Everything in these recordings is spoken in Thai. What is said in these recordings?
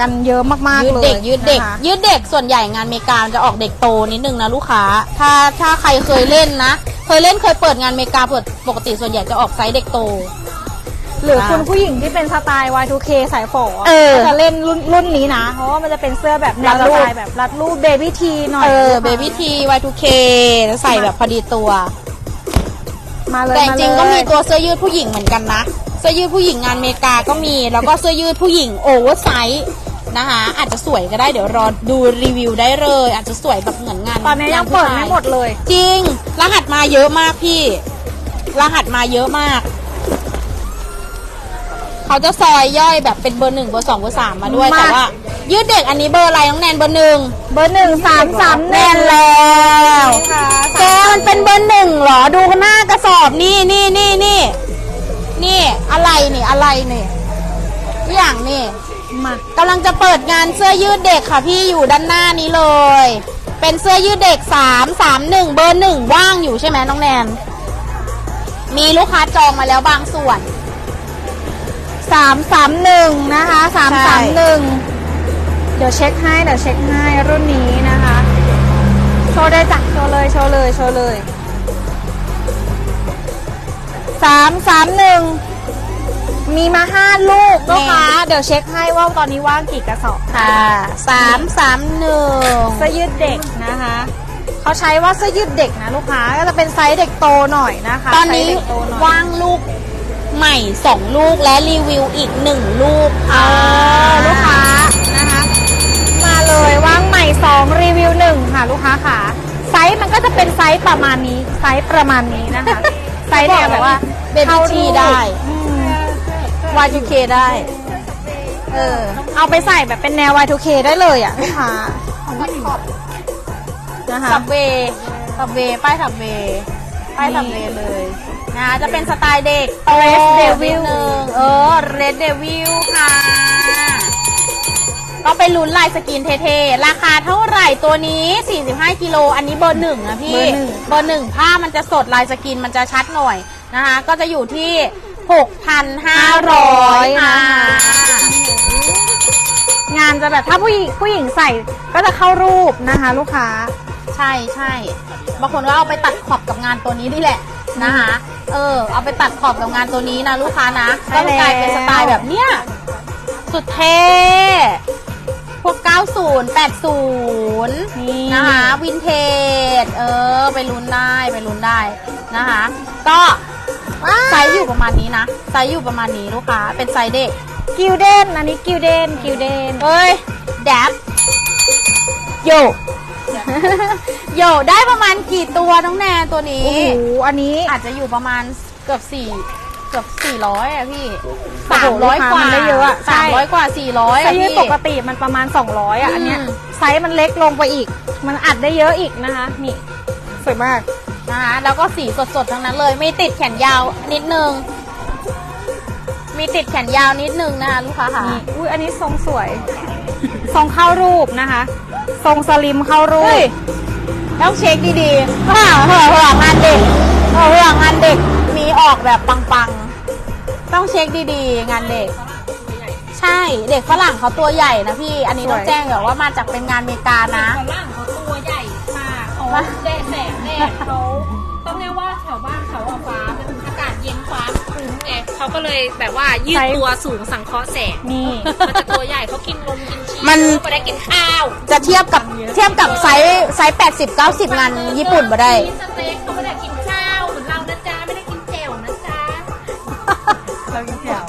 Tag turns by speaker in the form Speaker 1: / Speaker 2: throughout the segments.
Speaker 1: กันเยอะมาก
Speaker 2: ยื
Speaker 1: ๆ
Speaker 2: ด
Speaker 1: เลย
Speaker 2: เด็กยืดเด็ก
Speaker 1: นะคะ
Speaker 2: ยืดเด็กส่วนใหญ่งานอเมริกามันจะออกเด็กโตนิดนึงนะลูกค้า ถ้าถ้าใครเคยเล่นนะ เคยเล่นเคยเปิดงานอเมริกาเปิดปกติส่วนใหญ่จะออกไซส์เด็กโต
Speaker 1: หรือคุณผู้หญิงที่เป็นสไตล์ Y2K สายฝอ
Speaker 2: เออ
Speaker 1: ก็จะเล่นรุ่นรุ่นนี้นะ เพราะว่ามันจะเป็นเสื้อแบบแนว
Speaker 2: รั
Speaker 1: ส
Speaker 2: ดรูป
Speaker 1: ไตล์แบบรัดรูปเบบี้ทีหน่อย
Speaker 2: เออเบบี้ที Y2K ใส่แบบพอดีตัว
Speaker 1: มาเลย
Speaker 2: แต่จริงๆา
Speaker 1: เลย
Speaker 2: ก็มีตัวเสื้อยืดผู้หญิงเหมือนกันนะ เสื้อยืดผู้หญิงงานอเมริกาก็มี แล้วก็เสื้อยืดผู้หญิงโอเวอร์ไซส์ นะคะ อาจจะสวยก็ได้เดี๋ยวรอดูรีวิวได้เลย อาจจะสวยแบบเหมือนงาน
Speaker 1: ตอนนี้ยัง
Speaker 2: ผู้
Speaker 1: เปิด
Speaker 2: ชา
Speaker 1: ไม่หมดเลย
Speaker 2: จริง รหัสมาเยอะมากพี่ รหัสมาเยอะมาก เขาจะซอยย่อยแบบเป็นเบอร์หนึ่งเบอร์สองเบอร์สามมาด้วย
Speaker 1: มา
Speaker 2: แต่ว่า ยืดเด็กอันนี้เบอร์อะไรน้องแนนเบอร์หนึ่ง
Speaker 1: เบอร์หนึ่งสามสาม
Speaker 2: แน่นแล้ว
Speaker 1: ค่ะ
Speaker 2: แกมันเป็นเบอร์หนึ่งเหรอดูหน้ากระสอบนี่นี่นี่นี่นี่อะไรนี่อะไรนี่ทุกอย่างนี่
Speaker 1: มากำ
Speaker 2: ลังจะเปิดงานเสื้อยืดเด็กค่ะพี่อยู่ด้านหน้านี้เลย เป็นเสื้อยืดเด็กสามสามหนึ่งเบอร์หนึ่งว่างอยู่ใช่ไหมน้องแนน มีลูกค้าจองมาแล้วบางส่วน
Speaker 1: สามสามหนึ่งนะคะสาม
Speaker 2: ใช่
Speaker 1: สามหนึ่งเดี๋ยวเช็คให้เดี๋ยวเช็คให้รุ่นนี้นะคะ โชว์ได้จ้ะโชว์เลยโชว์เลยโชว์เลยสามสามหนึ่ง มีมาห้าลูกลูกค้าเดี๋ยวเช็คให้ว่าตอนนี้ว่างกี่กระสอบ
Speaker 2: ค่ะสามสามหนึ่ง
Speaker 1: เสื้อยืดเด็กนะคะเขาใช้ว่าเสื้อยืดเด็กนะลูกค้าก็จะเป็นไซส์เด็กโตหน่อยนะคะ
Speaker 2: ตอนนี้
Speaker 1: ไซส์เด็กโตหน่อย
Speaker 2: ว่างลูกใหม่สองลูกและรีวิวอีกหนึ่งลูก
Speaker 1: เอ
Speaker 2: ค่ะ
Speaker 1: อลูกค้านะคะ มาเลยว่างใหม่2รีวิว1ค่ะลูกค้าค่ะ ไซส์มันก็จะเป็นไซส์ประมาณนี้ไซส์ประมาณนี้นะคะ ไซส์เนี่ยแบบว่า
Speaker 2: เบบี้ทีได้
Speaker 1: อืม
Speaker 2: Y2K ได้
Speaker 1: เออ เอาไปใส่แบบเป็นแนว Y2K ได้เลยอะลูกค้านะคะ
Speaker 2: สับเวสับเวป้ายสับเวป้ายสับเวเลยนะจะเป็นสไตล์เด็กโต
Speaker 1: Red
Speaker 2: นิ
Speaker 1: Devil
Speaker 2: ดนึงเออ Red Devil ค่ะ ก็ไปลุ้นลายสกินเท่ๆ ราคาเท่าไหร่ตัวนี้ 45 กิโล อันนี้เบอร์หนึ่งนะพี่
Speaker 1: เบอร์หนึ่ง
Speaker 2: เบอร์หนึ่งผ้ามันจะสดลายสกินมันจะชัดหน่อยนะคะ ก็จะอยู่ที่ 6,500ค่ะ
Speaker 1: งานจะแบบถ้าผู้หญิงผู้หญิงใส่ก็จะเข้ารูปนะคะ ลูกค้า
Speaker 2: ใช่ใช่บางคนก็เอาไปตัดขอบกับงานตัวนี้นี่แหละนะคะ เออ เอาไปตัดขอบกับงานตัวนี้นะลูกค้านะ
Speaker 1: ใช่
Speaker 2: ก็จะกลายเป็น
Speaker 1: แล้ว
Speaker 2: สไตล์แบบเนี้ยสุดเท่พวก 90 80
Speaker 1: นี่
Speaker 2: นะคะวินเทจเออ ไปลุ้นได้ไปลุ้นได้นะคะ ก็ ไซส์อยู่ประมาณนี้นะไซส์อยู่ประมาณนี้ลูกค้าเป็นไซส์เด็ก
Speaker 1: กิลเดนอันนี้กิลเดนกิลเดน
Speaker 2: เอ้ยแดบโยโยได้ประมาณกี่ตัวน้องแนนตัวนี้
Speaker 1: โอ้โหอันนี้
Speaker 2: อาจจะอยู่ประมาณเกือบสี่เกือบสี่ร้อยอะพี่
Speaker 1: โอ้
Speaker 2: สา
Speaker 1: โห
Speaker 2: มร้อย
Speaker 1: ลูกค้าก
Speaker 2: ว่า
Speaker 1: มันได้เยอะอะใช่
Speaker 2: สามร้อยกว่าสี่ร้อย
Speaker 1: เสื้
Speaker 2: อะ
Speaker 1: อยืด
Speaker 2: พี่
Speaker 1: ปกติมันประมาณ200อะอันเนี้ย
Speaker 2: อืม
Speaker 1: ไซส์มันเล็กลงไปอีก มันอัดได้เยอะอีกนะคะนี่สวยมาก
Speaker 2: นะคะแล้วก็สีสดๆ ทั้งนั้นเลย ไม่ติดแขนยาวนิดนึง มีติดแขนยาวนิดนึงนะคะลูกค้าค่ะ
Speaker 1: นี่อุ้ยอันนี้ทรงสวย ทรงเข้ารูปนะคะ ทรงสลิมเข้ารู
Speaker 2: เฮ้
Speaker 1: ป
Speaker 2: ยต้องเช็คดีๆเผื่อเผื่อเผื่องานเด็กเผื่อเผื่องานเด็ก มีออกแบบปังๆ ต้องเช็คดีๆ งานเด็ก ใช่ เด็กฝรั่งเขาตัวใหญ่นะพี่ อันนี้ต้องแจ้งแบบว่ามาจากเป็นงานอเมริกานะ
Speaker 3: ฝรั่งเขาตัวใหญ่ค่ะเขา
Speaker 2: มา
Speaker 3: แดดแสงแดด เขาก็เลยแบบว่ายืด
Speaker 1: ใช้
Speaker 3: ตัวสูงสังเคราะห์แสง
Speaker 1: นี่
Speaker 3: มันจะตัวใหญ่เขากินนมกินชีส
Speaker 2: มัน
Speaker 3: ไม่ได้กินข้าว
Speaker 2: จะเทียบกับเทียบกับไซส์ไซส์80 90 งานญี่ปุ่นมาได้
Speaker 3: กินสเต็กเขาไม่ได้กินข้าวเหมือนเรานะจ๊ะไม่ได้กินแจ่วนะจ๊ะ
Speaker 1: เรากินแถว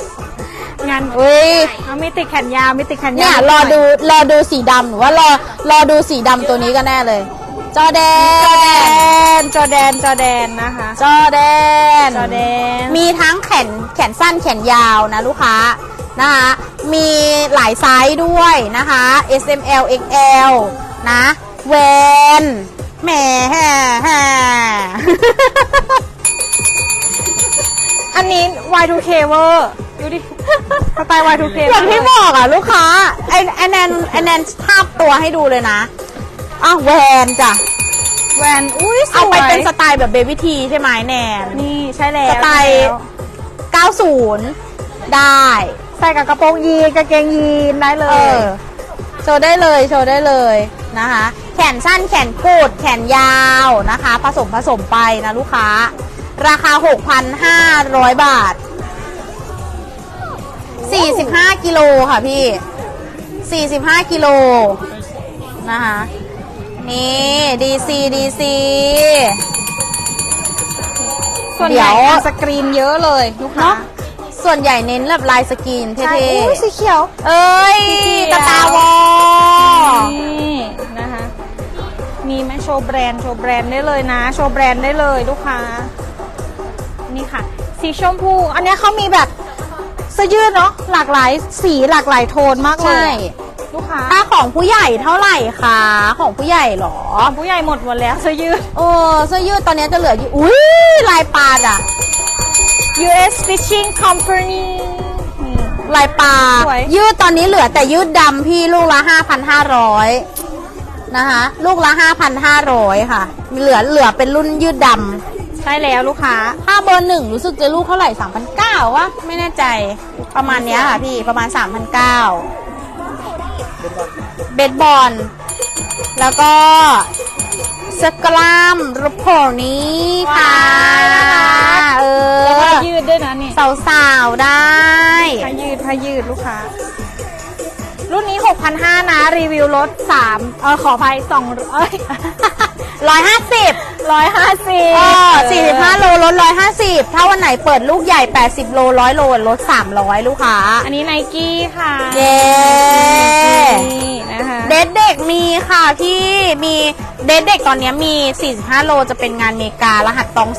Speaker 1: งาน
Speaker 2: เฮ้ย
Speaker 1: เอามีติดแขนยาวมีติดแขน
Speaker 2: เนี่ย
Speaker 1: ยาว
Speaker 2: รอดูรอดูสีดำหรือว่ารอรอดูสีดำตัวนี้กันแน่เลย จอแด
Speaker 1: จอแด
Speaker 2: น
Speaker 1: นจอแดน จอแดนนะคะ
Speaker 2: จอแดน
Speaker 1: จอแดน
Speaker 2: มีทั้งแขนแขนสั้นแขนยาวนะลูกค้านะคะมีหลายไซส์ด้วยนะคะ S M L X L นะแวนแหมแฮ่แฮ่
Speaker 1: อันนี้ Y2K เวอร์ดูดิสไตล์ Y2K
Speaker 2: อย่างที่บอกอะลูกค้าไอไอแนนไอแนนภาพตัวให้ดูเลยนะ อ้าวแวนจ้ะ
Speaker 1: แวนอุ้ยสวย
Speaker 2: เอาไปเป็นสไตล์แบบเบบี้ทีใช่ไหมแนน
Speaker 1: นี่ใช่แล้ว
Speaker 2: สไตล์
Speaker 1: ใช่แล้ว
Speaker 2: 90 ได้
Speaker 1: ใส่กับกระโปรงยีนกางเกงยีนได้เล
Speaker 2: เอย อ โชว์ได้เลยโชว์ได้เลยนะคะ แขนสั้นแขนกูดแขนยาวนะคะ ผสมผสมไปนะลูกค้า ราคา 6,500 บาท 45 กิโลค่ะพี่ 45 กิโลนะคะ นี่ดีซีดีซี
Speaker 1: ส่วนใหญ่
Speaker 2: เดี๋ยว
Speaker 1: งานสกรีนเยอะเลยลูกค้า
Speaker 2: เนาะส่วนใหญ่เน้นแบบลายสกรีนเท่
Speaker 1: ใช่อุ๊ยสีเขียว
Speaker 2: ๆ เอ้ย
Speaker 1: สีเขียว
Speaker 2: ตาตาวอ
Speaker 1: นี่นะคะ มีไหมโชว์แบรนด์โชว์แบรนด์ได้เลยนะ โชว์แบรนด์ได้เลยลูกค้า นี่ค่ะ สีชมพู อันเนี้ยเขามีแบบเสื้อยืดเนาะหลากหลายสีหลากหลายโทนมากเล
Speaker 2: ใช่
Speaker 1: ยลูก ค้า
Speaker 2: ถ้าของผู้ใหญ่เท่าไหร่คะ ของผู้ใหญ่เหรอ
Speaker 1: ผู้ใหญ่หมดหมดแล้วเสื้อยืด
Speaker 2: เออเสื้อยืดตอนนี้จะเหลืออยู่อุ้ยลายปลาอะ
Speaker 1: US Fishing Company นี่
Speaker 2: ลายปลา
Speaker 1: สวย
Speaker 2: ยืดตอนนี้เหลือแต่ยืดดำพี่ลูกละ 5,500 นะคะ ลูกละ 5,500 ค่ะมีเหลือเหลือเป็นรุ่นยืดดำ
Speaker 1: ใช่แล้วลูกค้า
Speaker 2: ถ้าเบอร์หนึ่งรู้สึกจะลูกเท่าไหร่3,900วะไม่แน่ใจ ประมาณเนี้ยค่ะพี่ประมาณ3,900 เบสบอล แล้วก็สกลามรูปโผนี้ค่ะเอ
Speaker 1: แล้วก็
Speaker 2: อ
Speaker 1: ยืดด้วยนะนี่
Speaker 2: สาวๆได้
Speaker 1: ผ้ายืดผ้ายืดลูกค้า รุ่นนี้ 6,500 นะ รีวิวรถ3เออขออภัย2เอ้ย
Speaker 2: ร้อยห้าสิบ
Speaker 1: 150
Speaker 2: เออสี่สิบห้าโลลดร้อยห้าสิบถ้าวันไหนเปิดลูกใหญ่แปดสิบโลร้อยโลลดสามร้อยลูกค้า
Speaker 1: อันนี้ไนกี้ค่ะ
Speaker 2: เย้
Speaker 1: นี่นะคะ
Speaker 2: เดทเด็กมีค่ะพี่มีเดทเด็กตอนนี้มี 45 โลจะเป็นงานเมการหัสตอง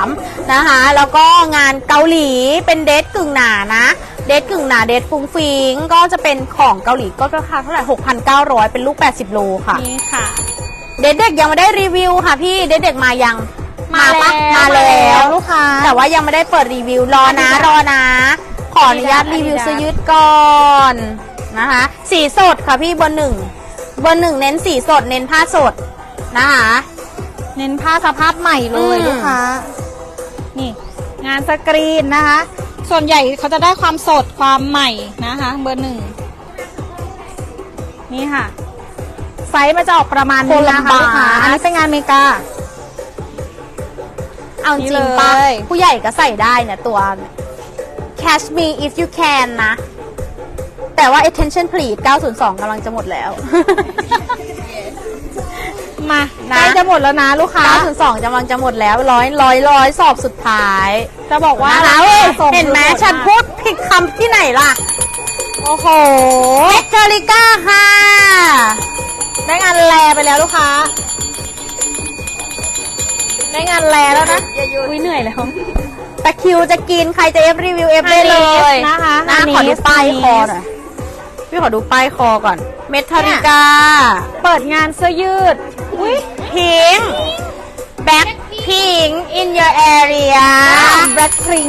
Speaker 2: 3นะคะ แล้วก็งานเกาหลีเป็นเดทกึ่งหนานะ เดทกึ่งหนาเดทฟุ้งฟิงก็จะเป็นของเกาหลีก็ราคาเท่าไหร่6,900 เป็นลูก 80 โลค่ะ
Speaker 1: นี่ค่ะ
Speaker 2: เดทเด็กยังไม่ได้รีวิวค่ะพี่ เดทเด็กมายัง
Speaker 1: มา
Speaker 2: ปะ
Speaker 1: แล้ว
Speaker 2: มาแล้ว
Speaker 1: ลูกค้า
Speaker 2: แต่ว่ายังไม่ได้เปิดรีวิวรอนะ
Speaker 1: Adidas
Speaker 2: รอนะ ขออนุญาต
Speaker 1: Adidas
Speaker 2: รีวิว
Speaker 1: Adidas
Speaker 2: เสื้อยืดก่อนนะคะ สีสดค่ะพี่เบอร์หนึ่งเบอร์หนึ่งเน้นสีสดเน้นผ้าสดนะคะ
Speaker 1: เน้นผ้าสภาพใหม่เลย
Speaker 2: อืม
Speaker 1: ลูกค้า นี่ งานสกรีนนะคะ ส่วนใหญ่เขาจะได้ความสดความใหม่นะคะ เบอร์หนึ่งนี่ค่ะ ไซส์มันจะออกประมาณนี้นะคะลูกค้าอันนี้เป็นงานอเมริกา
Speaker 2: เอาจริงปะ
Speaker 1: นี่เลย
Speaker 2: ผู้ใหญ่ก็ใส่ได้เนี่ยตัว Catch me if you can นะ แต่ว่า attention please 902กำลังจะหมดแล้ว
Speaker 1: มา
Speaker 2: นะ
Speaker 1: ใกล้จะหมดแล้วนะลูกค้า
Speaker 2: 902กำลังจะหมดแล้วร้อยร้อยร้อยสอบสุดท้าย
Speaker 1: จะบอกว่า
Speaker 2: นะคะเว้ย
Speaker 1: ส่ง
Speaker 2: เห็นไหม
Speaker 1: คือด
Speaker 2: ฉัน
Speaker 1: มาก
Speaker 2: พูดผิดคำที่ไหนล่ะ
Speaker 1: โอ้โห
Speaker 2: เอเจริก้าค่ะ
Speaker 1: ได้งานแลไปแล้วลูกค้า ได้งานแลแล้วนะอุ้ยเหนื่อยแล้ว
Speaker 2: ตะคริวจะกินใครจะเอฟรีวิวเอฟได้เลย
Speaker 1: นะคะ
Speaker 2: นะ
Speaker 1: อันนี้
Speaker 2: ขอดูป้ายคอหน่อยพี่ขอดูป้ายคอก่อน เมทัลิกา
Speaker 1: เปิดงานเสื้อยืดอุ้ย
Speaker 2: พิงแบ็คพิง in your area
Speaker 1: แบล็คพิง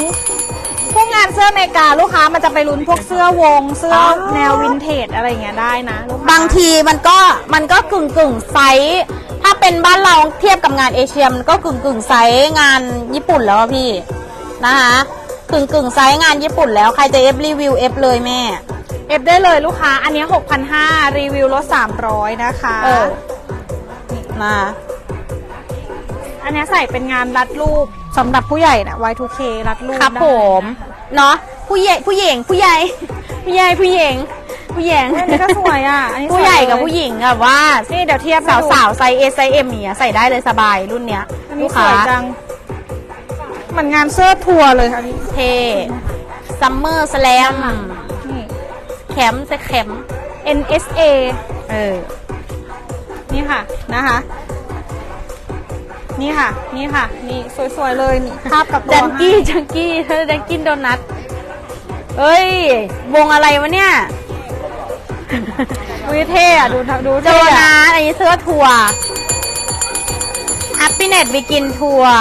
Speaker 1: พวกงานเสื้ออเมริกาลูกค้ามันจะไปลุ้นพวกเสื้อวง เสื้ออ
Speaker 2: อ
Speaker 1: แนววินเทจอะไรอย่างเงี้ยได้นะลูกค้า
Speaker 2: บางทีมันก็มันก็กึ่งกึ่งไซส์ถ้าเป็นบ้านเราเทียบกับงานเอเชียมันก็กึ่งกึ่งไซส์งานญี่ปุ่นแล้วอะพี่นะคะกึ่งกึ่งไซส์งานญี่ปุ่นแล้วใครจะเอฟรีวิวเอฟเลยแม่
Speaker 1: เอฟได้เลยลูกค้า อันนี้ 6,500 รีวิวลด300 นะคะ
Speaker 2: เออนะ
Speaker 1: อันนี้ใส่เป็นงานรัดรูปสำหรับผู้ใหญ่นะ Y2K รัดรูป
Speaker 2: ครับ
Speaker 1: ได้
Speaker 2: ผมเนาะผู้ใหญ่ผู้หญิงผู้ใหญ่ ผู้ใหญ่ผู้หญิง ผู้หญิง
Speaker 1: อันนี้ก็สวยอะอันนี้
Speaker 2: ผู้ใหญ่กับ
Speaker 1: สวยเลย
Speaker 2: ผู้หญิงแบบว่า
Speaker 1: นี่เดี๋ยวเทียบ
Speaker 2: สาวสาวๆไซส์เอไซส์เอ็มเนี่ยใส่ได้เลยสบายรุ่นเนี้ย
Speaker 1: อัน
Speaker 2: ลู
Speaker 1: นี้
Speaker 2: ก
Speaker 1: ส
Speaker 2: ค้า
Speaker 1: วยจังเหมือนงานเสื้อทัวร์เลยอันนี้
Speaker 2: เท่ซัมเมอร์สแลม
Speaker 1: นี่
Speaker 2: แคมป์สแคมป์
Speaker 1: NSA
Speaker 2: เออ
Speaker 1: นี่ค่ะนะคะ นี่ค่ะ นี่ค่ะ นี่สวยๆเลยนี่ภาพกับตัว
Speaker 2: จังกี้
Speaker 1: ให้
Speaker 2: จังกี้เธอได้กินโดนัทเอ้ย วงอะไรวะเนี่ย
Speaker 1: วิเท่อะดูดู
Speaker 2: โด
Speaker 1: เท่
Speaker 2: นั
Speaker 1: อะ
Speaker 2: ทอันนี้เสื้อทัวร์ Happiness Begin ทัวร์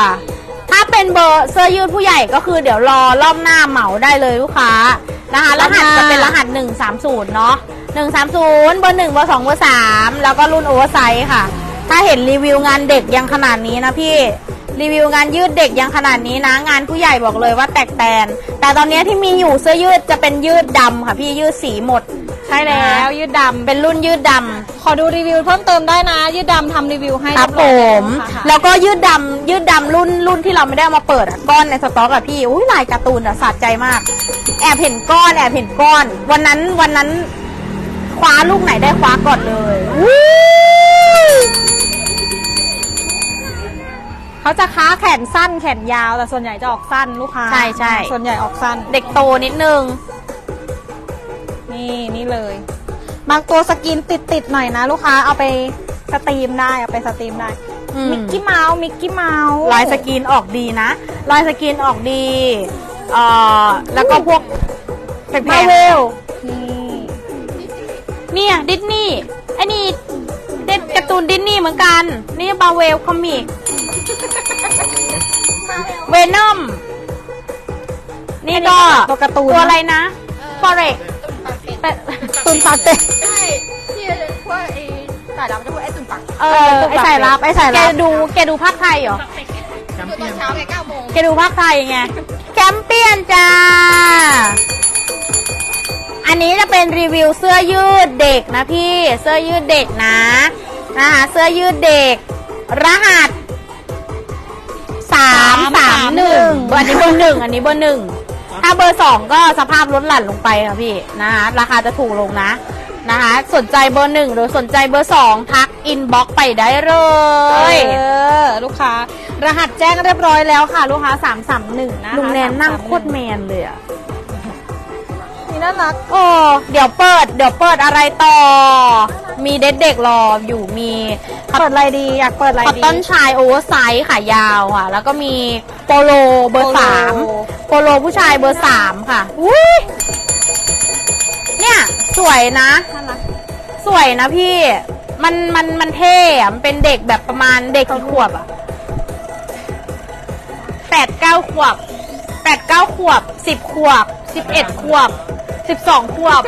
Speaker 2: ถ้าเป็นเบอร์เสื้อยืดผู้ใหญ่ก็คือเดี๋ยวรอรอบหน้าเหมาได้เลยลูกค้านะคะรหัสจะเป็นรหัส 130 เนาะ 130 เบอร์1เบอร์2เบอร์3แล้วก็รุ่นโอเวอร์ไซส์ค่ะ ถ้าเห็นรีวิวงานเด็กยังขนาดนี้นะพี่รีวิวงานยืดเด็กยังขนาดนี้นะ งานผู้ใหญ่บอกเลยว่าแตกแตน แต่ตอนนี้ที่มีอยู่เสื้อยืดจะเป็นยืดดำค่ะพี่ยืดสีหมด
Speaker 1: ใช่แล้วยืดดำ
Speaker 2: เป็นรุ่นยืดด
Speaker 1: ขอดูรีวิวเพิ่มเติมได้นะ ยืดดำทำรีวิวให้ำ
Speaker 2: ครับ
Speaker 1: เย
Speaker 2: ผ
Speaker 1: อย
Speaker 2: ม
Speaker 1: แล้วค่ะ
Speaker 2: แล้วก็ยืดดำยืดดำรุ่นรุ่นที่เราไม่ได้เอามาเปิดอะก้อนในสต็อกอะพี่อุ้ยลายการ์ตูนอะสะใจมาก แอบเห็นก้อนแอบเห็นก้อน วันนั้นวันนั้น คว้าลูกไหนได้คว้าก่อนเลยอุ๊ย
Speaker 1: เขาจะค้าแขนสั้นแขนยาวแต่ส่วนใหญ่จะออกสั้นลูกค้า
Speaker 2: ใช่ใช่
Speaker 1: ส่วนใหญ่ออกสั้น
Speaker 2: เด็กโตนิดนึง
Speaker 1: นี่นี่เลย บางตัวสกินติดติดๆหน่อยนะ ลูกค้าเอาไปสตรีมได้เอาไปสตรีมได้
Speaker 2: อืม
Speaker 1: มิกกี้เมาส์มิกกี้เมาส์
Speaker 2: ลายสกรีนออกดีนะลายสกรีนออกดีเอ่อแล้วก็พวกแพ
Speaker 1: มาง
Speaker 2: ๆ
Speaker 1: เวลนี่
Speaker 2: เนี่ยดิสนีย์ไอ้นี่เด็ดการ์ตูนดิสนีย์เหมือนกัน นี่บาเวลคอมิกเวนอมนี่ก็
Speaker 1: ตัวการ์ตูน
Speaker 2: ตัวอะไรนะฟอเร็ก
Speaker 1: แต่ตุนปาเต้
Speaker 3: ใช่ที่พวกไอ้สายดำจะพูดไอ้ตุ่นปัก
Speaker 2: เออ
Speaker 1: ไอ้สายลับไอ้สายลับ
Speaker 2: แกดูแกดูภาคไทยเหรอ
Speaker 3: คือตอนเช้าแค่เก้าโมง
Speaker 2: แกดูภาคไทยไงแชมเปี้ยนจ้า อันนี้จะเป็นรีวิวเสื้อยืดเด็กนะพี่เสื้อยืดเด็กนะนะคะเสื้อยืดเด็ก รหัสสามสามหนึ่งอันนี้เบอร์หนึ่งอันนี้เบอร์หนึ่งถ้าเบอร์สองก็สภาพลดหลั่นลงไปค่ะพี่นะคะราคาจะถูกลงนะนะคะสนใจเบอร์หนึ่งหรือสนใจเบอร์สองทักอินบ็อกไปได้เล
Speaker 1: เอยอลูกค้า รหัสแจ้งเรียบร้อยแล้วค่ะ ลูกค้า331นะคะ
Speaker 2: ลุงแนนนั่ง
Speaker 1: 331
Speaker 2: โคตรแมนเลยอะ
Speaker 1: นี่น่ารัก
Speaker 2: โอ้เดี๋ยวเปิด เดี๋ยวเปิดอะไรต่อ มีเด็กเด็กๆรออยู่มี
Speaker 1: เปิดอะไรดีอยากเปิดอะไร
Speaker 2: คอต
Speaker 1: ดี
Speaker 2: ตอนชายโอเวอร์ไซส์ขายาวค่ะ แล้วก็มีโปโลเบอร์
Speaker 1: โปโล
Speaker 2: สามโปโลผู้ชายเบอร์สามค่ะอุ้ยเนี่ยสวยนะ
Speaker 1: น่ารัก
Speaker 2: สวยนะพี่ มันมันมันเท่อะมันเป็นเด็กแบบประมาณเด็กกี่ขวบอะแปดเก้าขวบแปดเก้าขวบสิบขวบสิบเอ็ดขวบ สิบสองขวบ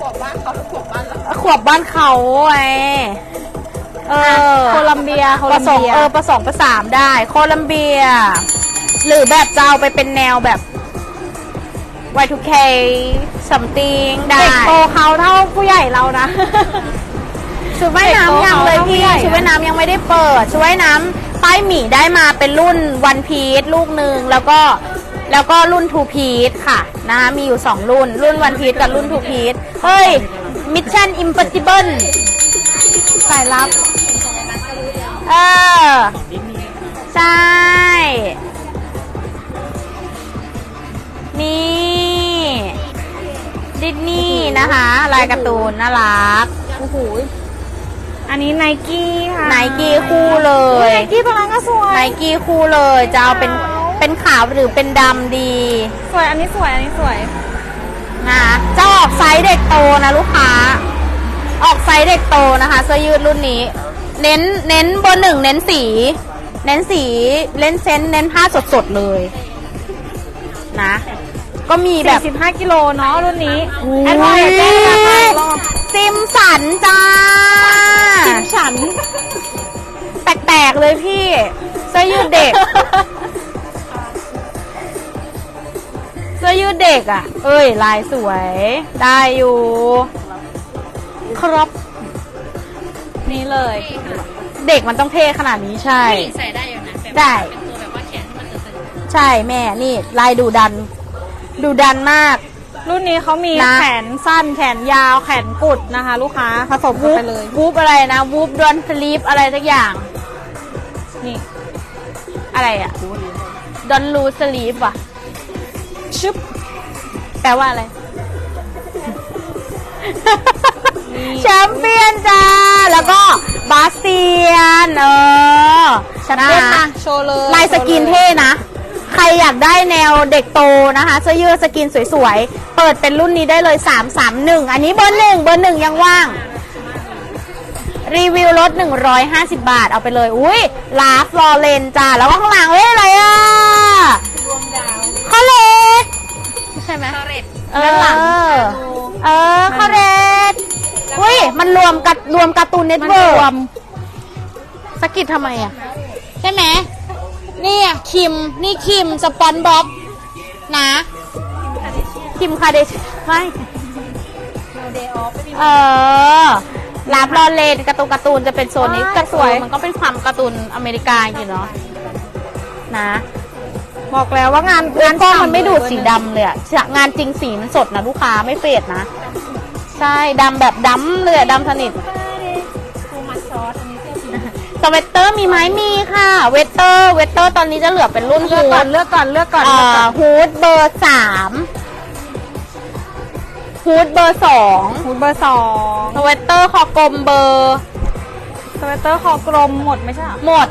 Speaker 3: ขวบบ้านเขาขวบบ้านเรา
Speaker 2: ขวบบ้านเขาไงเออ
Speaker 1: โคลัมเบียโค
Speaker 2: ผ
Speaker 1: ลัม
Speaker 2: สม
Speaker 1: เบีย
Speaker 2: เออผสมผสามได้ โคลัมเบีย หรือแบบจะเอาไปเป็นแนวแบบ Y2K something ได้
Speaker 1: เด็กโตเขาเท่าผู้ใหญ่เรานะ
Speaker 2: ชุดว่ายน้ำยังเลยพี่
Speaker 1: เด็กโตเขาเท่าผู้ใหญ่อะ
Speaker 2: ชุดว่ายน้ำยังไม่ได้เปิด ชุดว่ายน้ำป้ายหมีได้มาเป็นรุ่นวันพีซลูกหนึ่งแล้วก็ แล้วก็รุ่นทูพีซค่ะนะคะมีอยู่สองรุ่น รุ่นวันพีซกับรุ่นทูพีซเฮ้ยมิชชั่นอิมพอสิเบิล
Speaker 1: สายลับ
Speaker 2: เออ ใช่ นี่ดิสนีย์นะคะ ลายการ์ตูนน่ารัก
Speaker 1: โอ้โหอันนี้ไนกี้ค่ะ
Speaker 2: ไนกี้คู่เลย
Speaker 1: ไนกี้ตัวนั้นก็สวย
Speaker 2: ไนกี้คู่เลยจะเอาเป็น เป็นขาวหรือเป็นดำดี
Speaker 1: สวยอันนี้สวยอันนี้สวย
Speaker 2: นะคะจะออกไซส์เด็กโตนะลูกค้า ออกไซส์เด็กโตนะคะเสื้อยืดรุ่นนี้ เน้นเน้นเบอร์หนึ่งเน้นสี เน้นสีเล่นเซนเน้นผ้าสดๆเลย นะ ก็มีแบบ
Speaker 1: 45 กิโลเนาะรุ่นนี้
Speaker 2: อุ๊ย
Speaker 1: แอดไวน์แจ้งราคาอีกรอบ
Speaker 2: ซิมสันจ้า
Speaker 1: ชิมฉัน
Speaker 2: แปลกๆเลยพี่เสื้อยืดเด็ก สื้อยืดเด็กอะ เอ้ย ลายสวย ได้อยู่ ครบ
Speaker 1: นี่เลย
Speaker 2: เด็กมันต้องเท่ขนาดนี้ใช่
Speaker 3: ผู้หญิงใส่ได้อยู่นะแบบ
Speaker 2: ได้
Speaker 3: เป็นตัวแบบว่าแขนที่มันตึง
Speaker 2: ใช่แม่นี่ ลายดูดัน ดูดันมาก
Speaker 1: รุ่นนี้เขามี
Speaker 2: นะ
Speaker 1: แขนสั้นแขนยาวแขนกุดนะคะ ลูกค้าผสมกัน
Speaker 2: วูบ
Speaker 1: ไปเลย
Speaker 2: วูบอะไรนะวูบดอนสลีปอะไรสักอย่าง
Speaker 1: นี่
Speaker 2: อะไรอะดอนลูสลีปอะ
Speaker 1: ชึบ
Speaker 2: แปลว่าอะไร แชมเปี้ยนจ้า แล้วก็บาสเตียน เออ
Speaker 1: แชมเปี้ยน
Speaker 2: นะ
Speaker 1: นะคะโชว์เลย
Speaker 2: ลายสกิน
Speaker 1: โชว์ลย
Speaker 2: เท่นะ ใครอยากได้แนวเด็กโตนะคะเสื้อยืดสกินสวยๆ เปิดเป็นรุ่นนี้ได้เลย 331 อันนี้เบอร์หนึ่งเบอร์หนึ่งยังว่าง รีวิวลด 150 บาทเอาไปเลย อุ้ยลาฟลอเรนจ้า แล้วก็ข้างหลังเฮ้ยอะไรอะ
Speaker 3: รวมดาว
Speaker 2: คอเลส ใช่ไหม
Speaker 3: คาเรต
Speaker 2: เออ เออคอเลสอุ้ยมันรวมกับรวมการ์ตูนเน็ต
Speaker 1: มัน
Speaker 2: เวิร์
Speaker 1: รวม
Speaker 2: สกิดทำไมอะ ใช่ไหมนี่อะคิมนี่คิมสปอนบ๊อบนะ คิมคาเดชไม่
Speaker 3: โนเดย์ออฟไม่มี
Speaker 2: เออลาบลอเลนการ์ตูนการ์ตูนจะเป็นโซนนี้
Speaker 1: ว้าย
Speaker 2: การ์
Speaker 1: ส
Speaker 2: ตู
Speaker 1: วย
Speaker 2: นมันก็เป็นความการ์ตูนอเมริกาอยู่เนาะนะ
Speaker 1: บอกแล้วว่างาน
Speaker 2: งานกล้องมันไม่ดูดสีดำเลยอะงานจริงสีมันสดนะลูกค้าไม่เฟดนะ ใช่ดำแบบดำเลยอะดำสนิท
Speaker 3: ฟูมัสซอสอันนี้เสื้อสี
Speaker 2: สเวตเตอร์มีไหมมีค่ะ เวตเตอร์เวตเตอร์ตอนนี้จะเหลือเป็นรุ่น
Speaker 1: เลื
Speaker 2: ฮู
Speaker 1: อกก่อ
Speaker 2: ด
Speaker 1: นเลือกก่อนเลือกก่อน
Speaker 2: เอ่
Speaker 1: เลือกก่
Speaker 2: อ
Speaker 1: อน
Speaker 2: ฮูดเบอร์สามฮูดเบอร์สอง
Speaker 1: ฮูดเบอร์สอง
Speaker 2: สเวตเตอร์คอกลมเบอร์
Speaker 1: สเวตเตอร์คอกลมหมดไม่ใช่เหรอ
Speaker 2: หมด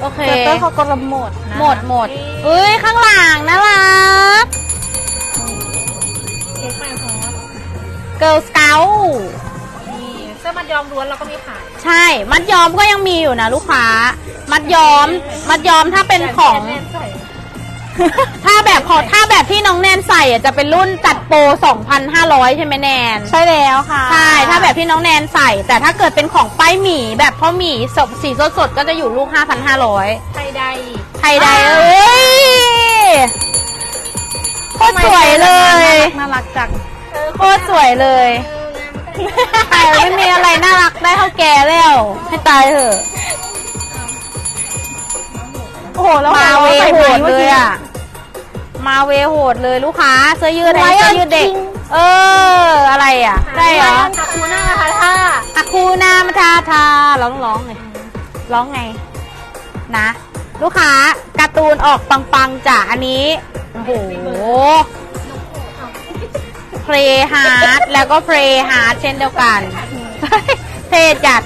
Speaker 2: โอเค
Speaker 1: สเวตเตอร์คอกลมหมดนะ
Speaker 2: หมดหมดเอ้ยข้างหลังน่ารัก
Speaker 3: เค้กไมฮอส
Speaker 2: เกิร์ลสเกล
Speaker 3: นี่เสื้อมัดยอมล้วนเราก็มีขาย
Speaker 2: ใช่ มัดย้อมก็ยังมีอยู่นะลูกค้า มัดย้อม มัดย้อมถ้าเป็นของ
Speaker 3: แน่นๆใส่
Speaker 2: ถ้าแบบของถ้าแบบที่น้องแนนใส่อะจะเป็นรุ่นจัดโปร 2,500 ใช่ไหมแนน
Speaker 1: ใช่แล้วค่ะ
Speaker 2: ใช่ ถ้าแบบที่น้องแนนใส่ แต่ถ้าเกิดเป็นของป้ายหมีแบบพ่อหมีสดสีสดๆก็จะอยู่ลูก 5,500
Speaker 3: ไทยใด
Speaker 2: ไทยใดเอ้ยโคตรสวยเลย
Speaker 1: น่ารักจัง
Speaker 2: โคตรสวยเลยใช่ไม่มีอะไรน่ารักได้เท่าแกแล้ว ให้ตายเถอะ
Speaker 1: โอ้โห แล้ว
Speaker 2: มาเว
Speaker 1: ใส่
Speaker 2: โห
Speaker 1: ไหม
Speaker 2: ด
Speaker 1: มื่
Speaker 2: เล
Speaker 1: อยกี้
Speaker 2: อะ มาเวโหดเลยลูกค้าเสื้อยืด
Speaker 1: ไว้
Speaker 2: ไอ้
Speaker 1: อะ
Speaker 2: เสื้อยืดเด็ก
Speaker 1: จริง
Speaker 2: เออ อะไรอะได้เหรอ
Speaker 3: คาคูน่าค่ะท่า
Speaker 2: อาคูนามาทาทาร้องร้องเลยร้องไง นะ ลูกค้าการ์ตูนออกปังๆจ้ะอันนี้โอ้โหเพลฮาร์ดแล้วก็เพลฮาร์ดเช่นเดียวกันเท่จัด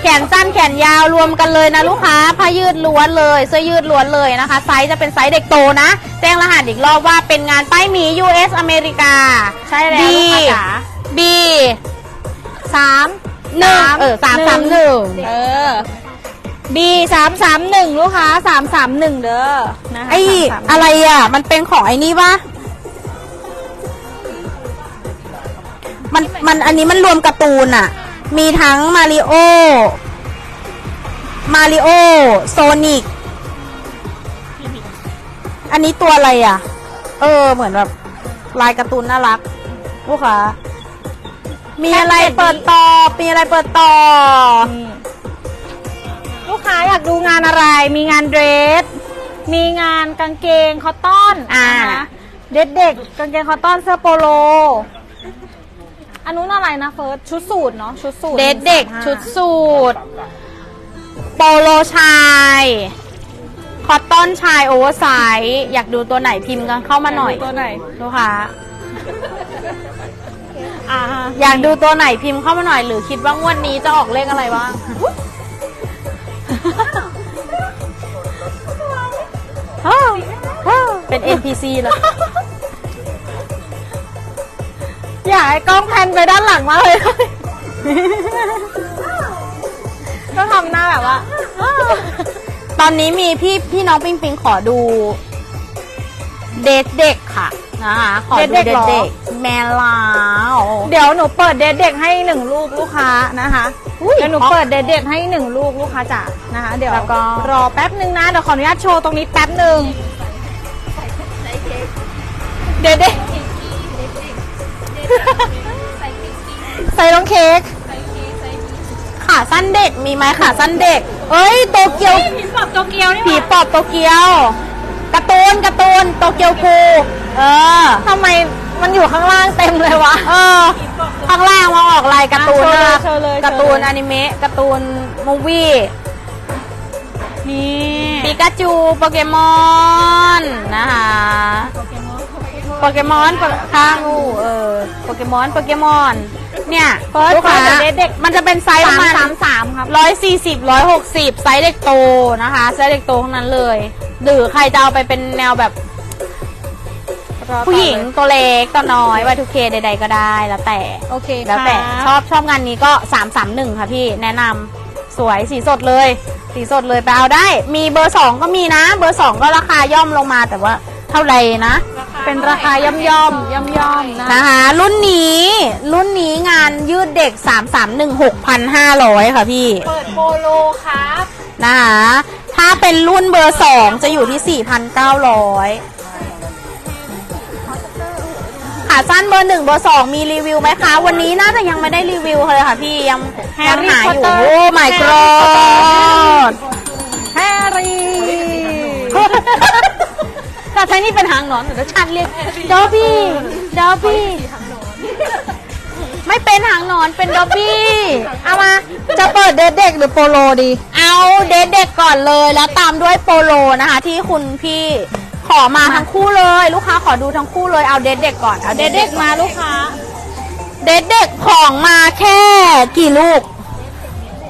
Speaker 2: แขนสั้นแขนยาวรวมกันเลยนะลูกค้าผ้ายืดล้วนเลยเสื้อยืดล้วนเลยนะคะ ไซส์จะเป็นไซส์เด็กโตนะ แจ้งรหัสอีกรอบว่าเป็นงานป้ายหมี US อเมริกา
Speaker 1: ใช่แล้ว
Speaker 2: B
Speaker 1: ลูกค้าจ๋า
Speaker 2: B
Speaker 1: สาม
Speaker 2: หนึ่งเออสามสามหนึ่ง
Speaker 1: เออ B สามสามหนึ่งลูกค้าสามสามหนึ่งเด้อนะคะ
Speaker 2: ไอ้
Speaker 1: 331
Speaker 2: อะไรอะ มันเป็นของไอ้นี่ปะมันมันอันนี้มันรวมการ์ตูนอะ มีทั้งมาริโอ มาริโอ โซนิก อันนี้ตัวอะไรอะ เออ เหมือนแบบ ลายการ์ตูนน่ารัก ลูกค้า มีอะไรเปิดต่อ มีอะไรเปิดต่อ
Speaker 1: นี่ลูกค้าอยากดูงานอะไร มีงานเดรส มีงานกางเกงคอตตอน
Speaker 2: อ่า
Speaker 1: นะคะเด็กเด็กๆกางเกงคอตตอนเสื้อโปโล อันนู้นอะไรนะเฟิร์สชุดสูทเนาะชุดสูท
Speaker 2: เด็กเด็ก
Speaker 1: 135
Speaker 2: ชุดสูทโปโลชาย คอตตอนชายโอเวอร์ไซส์อยากดูตัวไหนพิมพ์กันเข้ามาหน่อย
Speaker 1: ตัวไหน
Speaker 2: ลูกค้า
Speaker 1: อ่าฮะ
Speaker 2: อยากดูตัวไหนพิมพ์เข้ามาหน่อย หรือคิดว่างวดนี้จะออกเลขอะไรบ้าง เป็น NPC เลย
Speaker 1: อยากให้กล้องแพนไปด้านหลังมากเลย ก็ทำหน้าแบบว่า
Speaker 2: ตอนนี้มีพี่พี่น้องปิงปิงขอดู เดทเด็กค่ะนะคะขอดู
Speaker 1: เดท
Speaker 2: เด
Speaker 1: เด็กเหรอ
Speaker 2: ทเด็กแมนลาว
Speaker 1: เดี๋ยวหนูเปิดเดทเด็กให้หนึ่งลูกลูกค้านะคะ
Speaker 2: อุ้ย
Speaker 1: เดี๋ยวหนูเปิดเดทเด็กให้หนึ่งลูกลูกค้าจ๋านะคะ เดี๋ยว
Speaker 2: แล้วก็
Speaker 1: รอแป๊บนึงนะเดี๋ยวขออนุญาตโชว์ตรงนี้แป๊บหนึ่งเดทเด็ก ใส่ลงเค้ก
Speaker 2: ขาสั้นเด็กมีไหมขาสั้นเด็ก เอ้ยโตเกียว
Speaker 3: ผีปอบโตเกียวนี่
Speaker 2: ผีปอบโตเกียวการ์ตูนการ์ตูนโตเกียวกูเออ
Speaker 1: ทำไมมันอยู่ข้างล่างเต็มเลยวะ
Speaker 2: เออ ข้างล่างมาออกลายการ์ตูน
Speaker 1: อะ
Speaker 2: นะ
Speaker 1: โชว์เลยโชว์เลย
Speaker 2: การ์ตูนอนิเมะการ์ตูนมูวี่
Speaker 1: นี่
Speaker 2: ปิกาจูโปเกมอนนะคะ โปเกมอนข้างงูเออโปเกมอนโปเกมอน เนี่ย
Speaker 1: เฟิร์ส
Speaker 2: ลูกค้า
Speaker 1: เดทเด็ก
Speaker 2: มันจะเป็นไซส์ประ
Speaker 1: สาม
Speaker 2: มาณ
Speaker 1: สามสามครับ
Speaker 2: ร้อยสี่สิบร้อยหกสิบไซส์เด็กโตนะคะ ไซส์เด็กโตทั้งนั้นเลยหรือใครจะเอาไปเป็นแนวแบบ ผู้หญิงตัวเล็กตัวน้อยวัยทุเคใด ๆ ก็ได้แล้วแต่
Speaker 1: โอเค
Speaker 2: แล้วแต่
Speaker 1: ครับ
Speaker 2: ชอบชอบงานนี้ก็331ค่ะพี่แนะนำสวยสีสดเลย สีสดเลยไปเอาได้ มีเบอร์2ก็มีนะ เบอร์2ก็ราคาย่อมลงมาแต่ว่า เท่าไหร่นะ
Speaker 1: เป็นราคาย่อมย่อมย่อมย่อมๆนะ
Speaker 2: นะคะ รุ่นนี้รุ่นนี้งานยืดเด็ก 331 6,500 ค่ะพี่
Speaker 3: เปิดโปโลครับ
Speaker 2: นะคะถ้าเป็นรุ่นเบอร์สองจะอยู่ที่ 4,900ขาสั้นเบอร์หนึ่งเบอร์สองมีรีวิวไหมคะ วันนี้น่าจะยังไม่ได้รีวิวเลยค่ะพี่ยังยังหาอยู่โอ้ my god
Speaker 1: แฮร์รี่
Speaker 2: ก็ใช้นี่เป็นหางหนอนหรือชันเรียกดอบบี้ดอบบี้ไม่เป็นหางหนอนเป็นดอบบี้เอามา
Speaker 1: จะเปิดเด็กเด็กหรือโปโลดี
Speaker 2: เอาเดทเด็กก่อนเลยแล้วตามด้วยโปโลนะคะ ที่คุณพี่ขอมาทั้งคู่เลย ลูกค้าขอดูทั้งคู่เลยเอาเดทเด็กก่อนเอาเดทเด็กมาลูกค้าเดทเด็กของมาแค่กี่ลูก